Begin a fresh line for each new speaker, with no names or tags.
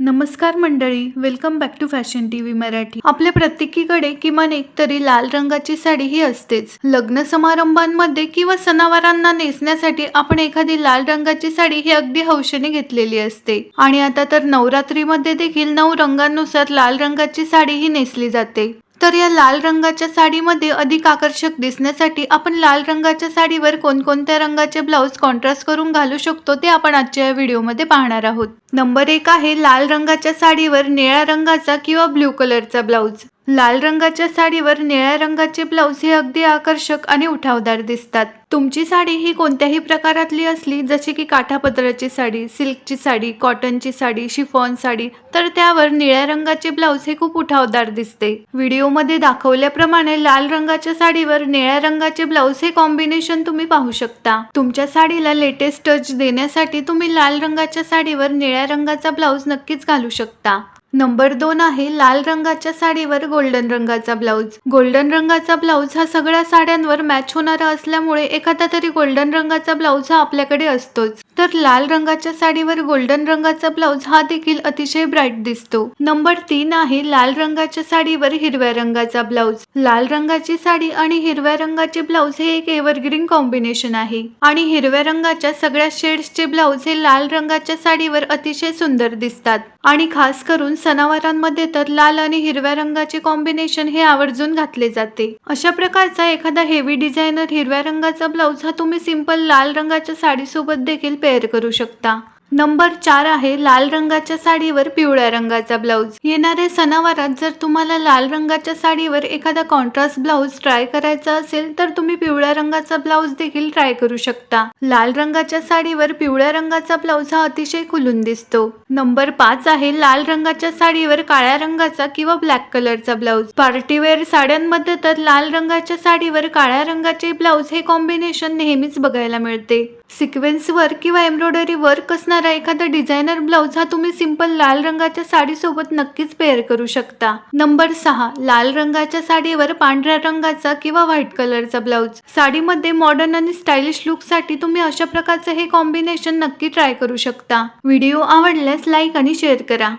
नमस्कार मंडळी welcome back to fashion T V Marathi. आपल्या प्रत्येकीकडे किमान एक तरी लाल रंगाची साडी ही असतेच. लग्न समारंभांमध्ये किंवा सणावारांना नेसण्यासाठी आपण एखादी लाल रंगाची साडी ही अगदी हौशेने घेतलेली असते. आणि आता तर नवरात्रीमध्ये देखील नऊ रंगांनुसार लाल रंगाची साडी ही नेसली जाते. तर या लाल रंगाच्या साडीमध्ये अधिक आकर्षक दिसण्यासाठी आपण लाल रंगाच्या साडीवर कोणकोणत्या रंगाचे ब्लाऊज कॉन्ट्रास्ट करून घालू शकतो ते आपण आजच्या या व्हिडिओमध्ये पाहणार आहोत. नंबर एक आहे लाल रंगाच्या साडीवर निळ्या रंगाचा किंवा ब्ल्यू कलरचा ब्लाऊज. लाल रंगाच्या साडीवर निळ्या रंगाचे ब्लाऊज हे अगदी आकर्षक आणि उठावदार दिसतात. तुमची साडी ही कोणत्याही प्रकारातली असली जसे की काठापदराची साडी सिल्कची साडी कॉटनची साडी शिफॉन साडी तर त्यावर निळ्या रंगाचे ब्लाऊज हे खूप उठावदार दिसते. व्हिडिओमध्ये दाखवल्याप्रमाणे लाल रंगाच्या साडीवर निळ्या रंगाचे ब्लाऊज हे कॉम्बिनेशन तुम्ही पाहू शकता. तुमच्या साडीला लेटेस्ट टच देण्यासाठी तुम्ही लाल रंगाच्या साडीवर निळ्या रंगाचा ब्लाऊज नक्कीच घालू शकता. नंबर दोन आहे लाल रंगाच्या साडीवर गोल्डन रंगाचा ब्लाऊज. गोल्डन रंगाचा ब्लाऊज हा सगळ्या साड्यांवर मॅच होणारा असल्यामुळे एखादा तरी गोल्डन रंगाचा ब्लाऊज हा आपल्याकडे असतोच. तर लाल रंगाच्या साडीवर गोल्डन रंगाचा ब्लाऊज हा देखील अतिशय ब्राईट दिसतो. नंबर तीन आहे लाल रंगाच्या साडीवर हिरव्या रंगाचा ब्लाऊज. लाल रंगाची साडी आणि हिरव्या रंगाचे ब्लाऊज हे एक एव्हरग्रीन कॉम्बिनेशन आहे. आणि हिरव्या रंगाच्या सगळ्या शेड्सचे ब्लाऊज हे लाल रंगाच्या साडीवर अतिशय सुंदर दिसतात. आणि खास करून सणावारांमध्ये तर लाल आणि हिरव्या रंगाचे कॉम्बिनेशन हे आवर्जून घातले जाते. अशा प्रकारचा एखादा हेवी डिझायनर हिरव्या रंगाचा ब्लाऊज हा तुम्ही सिंपल लाल रंगाच्या साडीसोबत देखील पेअर करू शकता. नंबर चार आहे लाल रंगाच्या साडीवर पिवळ्या रंगाचा ब्लाऊज. येणाऱ्या सणावारात जर तुम्हाला लाल रंगाच्या साडीवर एखादा कॉन्ट्रास्ट ब्लाऊज ट्राय करायचा असेल तर तुम्ही पिवळ्या रंगाचा ब्लाऊज देखील ट्राय करू शकता. लाल रंगाच्या साडीवर पिवळ्या रंगाचा ब्लाऊज हा अतिशय खुलून दिसतो. नंबर पाच आहे लाल रंगाच्या साडीवर काळ्या रंगाचा किंवा ब्लॅक कलरचा ब्लाऊज. पार्टीवेअर साड्यांमध्ये तर लाल रंगाच्या साडीवर काळ्या रंगाचे ब्लाऊज हे कॉम्बिनेशन नेहमीच बघायला मिळते. सिक्वेन्स वर्क किंवा एम्ब्रॉयडरी वर्क असणारा एखादा डिझायनर ब्लाऊज हा तुम्ही सिंपल लाल रंगाच्या साडीसोबत नक्कीच पेअर करू शकता. नंबर सहा लाल रंगाच्या साडीवर पांढऱ्या रंगाचा किंवा व्हाईट कलरचा ब्लाऊज. साडीमध्ये मॉडर्न आणि स्टायलिश लुकसाठी तुम्ही अशा प्रकारचे हे कॉम्बिनेशन नक्की ट्राय करू शकता. व्हिडिओ आवडल्यास लाईक आणि शेअर करा.